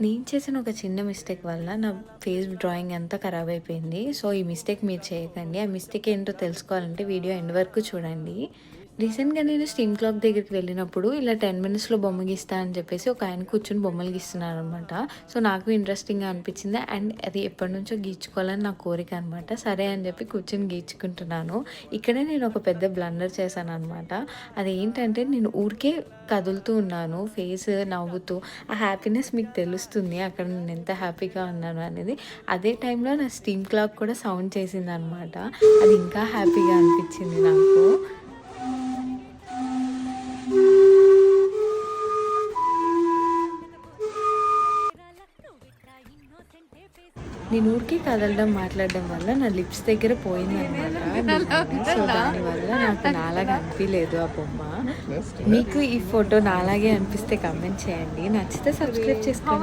నేను చేసిన ఒక చిన్న మిస్టేక్ వల్ల నా ఫేస్ డ్రాయింగ్ అంతా ఖరాబ్ అయిపోయింది. సో ఈ మిస్టేక్ మీరు చేయకండి. ఆ మిస్టేక్ ఏంటో తెలుసుకోవాలంటే వీడియో ఎండ్ వరకు చూడండి. రీసెంట్గా నేను స్టీమ్ క్లాక్ దగ్గరికి వెళ్ళినప్పుడు ఇలా టెన్ మినిట్స్లో బొమ్మ గీస్తా అని చెప్పేసి ఒక ఆయన కూర్చొని బొమ్మలు గీస్తున్నారు అనమాట సో నాకు ఇంట్రెస్టింగ్గా అనిపించింది. అండ్ అది ఎప్పటి నుంచో గీచుకోవాలని నా కోరిక అనమాట సరే అని చెప్పి కూర్చొని గీచుకుంటున్నాను. ఇక్కడే నేను ఒక పెద్ద బ్లండర్ చేశాను అనమాట అది ఏంటంటే నేను ఊరికే కదులుతూ ఉన్నాను ఫేస్ నవ్వుతూ. ఆ హ్యాపీనెస్ మీకు తెలుస్తుంది. అక్కడ నేను ఎంత హ్యాపీగా ఉన్నాను అనేది. అదే టైంలో నా స్టీమ్ క్లాక్ కూడా సౌండ్ చేసింది అనమాట అది ఇంకా హ్యాపీగా అనిపించింది నాకు. నేను ఊరికి కదలడం మాట్లాడడం వల్ల నా లిప్స్ దగ్గర పోయింది అనమాట సో దానివల్ల నాకు నాలాగా అనిపించలేదు ఆ బొమ్మ. మీకు ఈ ఫోటో నాలాగే అనిపిస్తే కమెంట్ చేయండి. నచ్చితే సబ్స్క్రైబ్ చేసుకోండి.